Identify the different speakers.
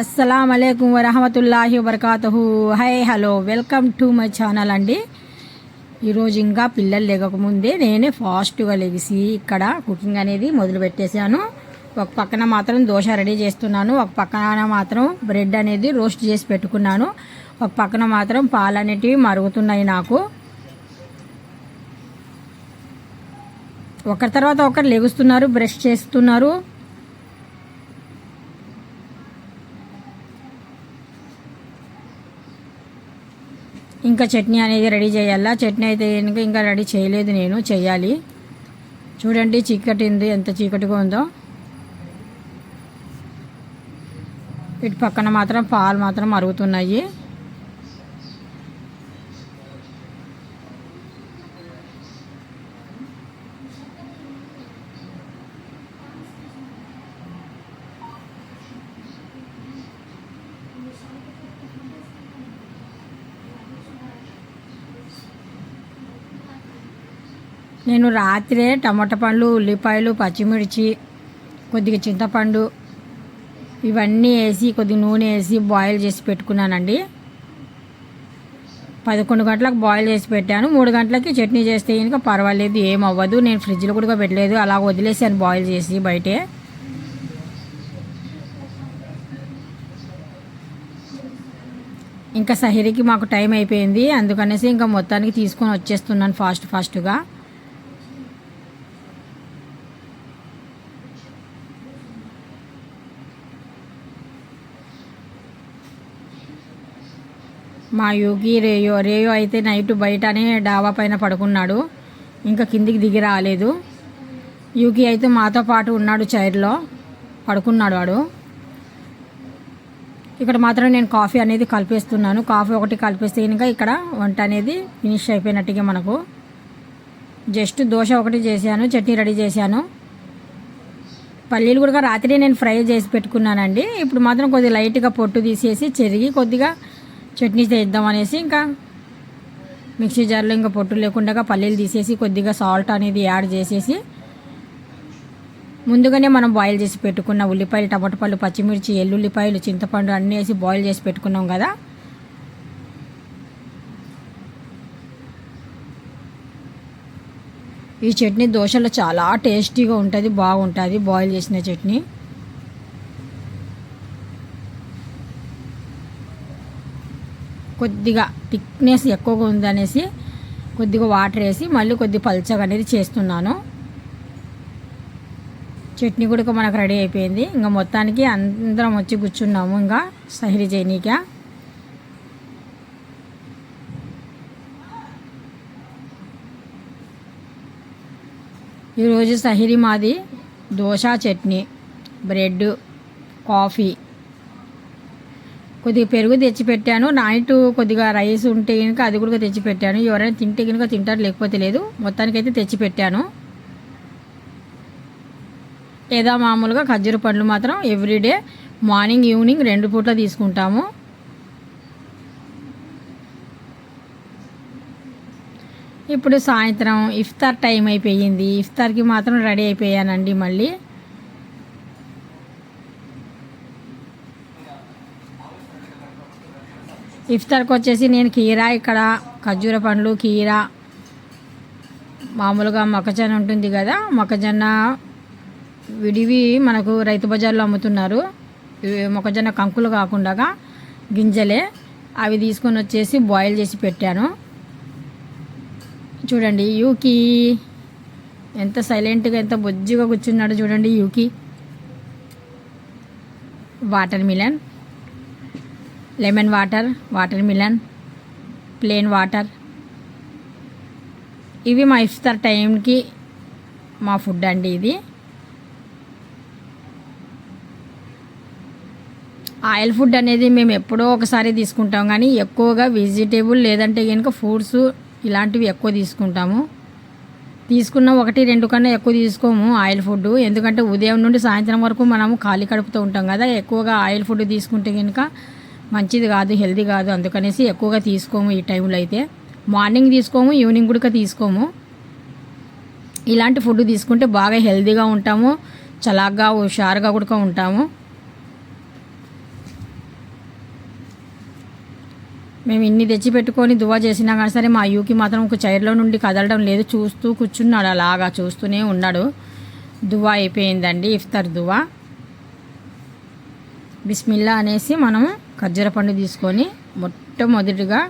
Speaker 1: అస్సలం అలైకుం వరహమతుల్లాహి వబర్కాతహు. Hi hello welcome to my channel అండి. ఈరోజు ఇంకా పిల్లలు లేకముందే నేనే ఫాస్ట్గా లెగిసి ఇక్కడ కుకింగ్ అనేది మొదలు పెట్టేశాను. ఒక పక్కన మాత్రం దోశ రెడీ చేస్తున్నాను. ఒక పక్కన మాత్రం బ్రెడ్ అనేది రోస్ట్ చేసి పెట్టుకున్నాను. ఒక పక్కన మాత్రం పాలు అనేటివి మరుగుతున్నాయి నాకు. ఒకరి తర్వాత ఒకరు లెగుస్తున్నారు బ్రష్ చేస్తున్నారు. ఇంకా చట్నీ అనేది రెడీ చేయాలా? చట్నీ అయితే కనుక ఇంకా రెడీ చేయలేదు నేను చేయాలి. చూడండి చీకటి ఉంది ఎంత చీకటిగా ఉందో. ఇటు పక్కన మాత్రం పాలు మాత్రం మరుగుతున్నాయి నేను రాత్రే టమాటా పండ్లు ఉల్లిపాయలు పచ్చిమిర్చి కొద్దిగా చింతపండు ఇవన్నీ వేసి కొద్దిగా నూనె వేసి బాయిల్ చేసి పెట్టుకున్నానండి. పదకొండు గంటలకు బాయిల్ చేసి పెట్టాను. మూడు గంటలకి చట్నీ చేస్తే కనుక పర్వాలేదు ఏం అవ్వదు. నేను ఫ్రిడ్జ్లో కూడా పెట్టలేదు. అలా వదిలేసాను బాయిల్ చేసి బయటే. ఇంకా సహిరికి మాకు టైం అయిపోయింది. అందుకనేసి ఇంకా మొత్తానికి తీసుకొని వచ్చేస్తున్నాను ఫాస్ట్ ఫాస్ట్గా. మా యోగి రేయో. రేయో అయితే నైట్ బయటనే డాబా పైన పడుకున్నాడు. ఇంకా కిందికి దిగి రాలేదు. యూకి అయితే మాతో పాటు ఉన్నాడు చైర్లో. పడుకున్నాడు వాడు. ఇక్కడ మాత్రం నేను కాఫీ అనేది కలిపేస్తున్నాను. కాఫీ ఒకటి కలిపేస్తే ఇంకా ఇక్కడ వంట అనేది ఫినిష్ అయిపోయినట్టుగా మనకు. జస్ట్ దోశ ఒకటి చేశాను చట్నీ రెడీ చేశాను. పల్లీలు కూడా రాత్రి నేను ఫ్రై చేసి పెట్టుకున్నానండి. ఇప్పుడు మాత్రం కొద్దిగా లైట్గా పొట్టు తీసేసి చెరిగి కొద్దిగా చట్నీ చేద్దాం అనేసి ఇంకా మిక్సీ జార్లో ఇంకా పొట్టు లేకుండా పల్లీలు తీసేసి కొద్దిగా సాల్ట్ అనేది యాడ్ చేసేసి ముందుగానే మనం బాయిల్ చేసి పెట్టుకున్న ఉల్లిపాయలు టమాటా పళ్ళు పచ్చిమిర్చి ఎల్లుల్లిపాయలు చింతపండు అన్నీ వేసి బాయిల్ చేసి పెట్టుకున్నాం కదా. ఈ చట్నీ దోశలో చాలా టేస్టీగా ఉంటుంది బాగుంటుంది బాయిల్ చేసిన చట్నీ. కొద్దిగా థిక్నెస్ ఎక్కువగా ఉందనేసి కొద్దిగా వాటర్ వేసి మళ్ళీ కొద్ది పల్చగా అనేది చేస్తున్నాను. చట్నీ కూడా మనకు రెడీ అయిపోయింది. ఇంకా మొత్తానికి అందరం వచ్చి కూర్చున్నాము ఇంకా సహిరి చేయనీక ఈరోజు సహిరి మాది దోశ చట్నీ బ్రెడ్ కాఫీ. కొద్దిగా పెరుగు తెచ్చిపెట్టాను. నైట్ కొద్దిగా రైస్ ఉంటే కనుక అది కూడా తెచ్చిపెట్టాను. ఎవరైనా తింటే కనుక తింటారు లేకపోతే లేదు. మొత్తానికైతే తెచ్చిపెట్టాను. లేదా మామూలుగా ఖర్జూర పండ్లు మాత్రం ఎవ్రీడే మార్నింగ్ ఈవినింగ్ రెండు పూట్ల తీసుకుంటాము. ఇప్పుడు సాయంత్రం ఇఫ్తార్ టైం అయిపోయింది. ఇఫ్తార్కి మాత్రం రెడీ అయిపోయానండి మళ్ళీ. ఇఫ్తార్కి వచ్చేసి నేను కీరా ఇక్కడ ఖర్జూర పండ్లు కీరా. మామూలుగా మొక్కజొన్న ఉంటుంది కదా మొక్కజొన్న విడివి మనకు రైతు బజార్లో అమ్ముతున్నారు. మొక్కజొన్న కంకులు కాకుండా గింజలే. అవి తీసుకొని వచ్చేసి బాయిల్ చేసి పెట్టాను. చూడండి యూకి ఎంత సైలెంట్గా ఎంత బొజ్జుగా కూర్చున్నాడు చూడండి యూకి. Watermelon. Lemon water watermelon plain water ఇవి మా ఇఫ్తార్ టైంకి మా ఫుడ్ అండి ఇది. ఆయిల్ ఫుడ్ అనేది మేము ఎప్పుడో ఒకసారి తీసుకుంటాం కానీ ఎక్కువగా వెజిటేబుల్ లేదంటే కనుక ఫ్రూట్స్ ఇలాంటివి ఎక్కువ తీసుకుంటాము. తీసుకున్న ఒకటి రెండు కన్నా ఎక్కువ తీసుకోము ఆయిల్ ఫుడ్ ఎందుకంటే ఉదయం నుండి సాయంత్రం వరకు మనము ఖాళీ కడుపుతూ ఉంటాం కదా ఎక్కువగా ఆయిల్ ఫుడ్ తీసుకుంటే కనుక మంచిది కాదు హెల్దీ కాదు అందుకనేసి ఎక్కువగా తీసుకోము ఈ టైంలో అయితే. మార్నింగ్ తీసుకోము ఈవినింగ్ కూడా తీసుకోము. ఇలాంటి ఫుడ్ తీసుకుంటే బాగా హెల్దీగా ఉంటాము చలాగ్గా హుషారుగా కూడా ఉంటాము. మేము ఇన్ని తెచ్చి పెట్టుకొని దువా చేసినా కానీ సరే మా యూకి మాత్రం ఒక చైర్లో నుండి కదలడం లేదు. చూస్తూ కూర్చున్నాడు అలాగా చూస్తూనే ఉన్నాడు. దువా అయిపోయిందండి ఇఫ్తార్ దువా బిస్మిల్లా అనేసి మనము ఖర్జూర పండు తీసుకొని మొట్టమొదటిగా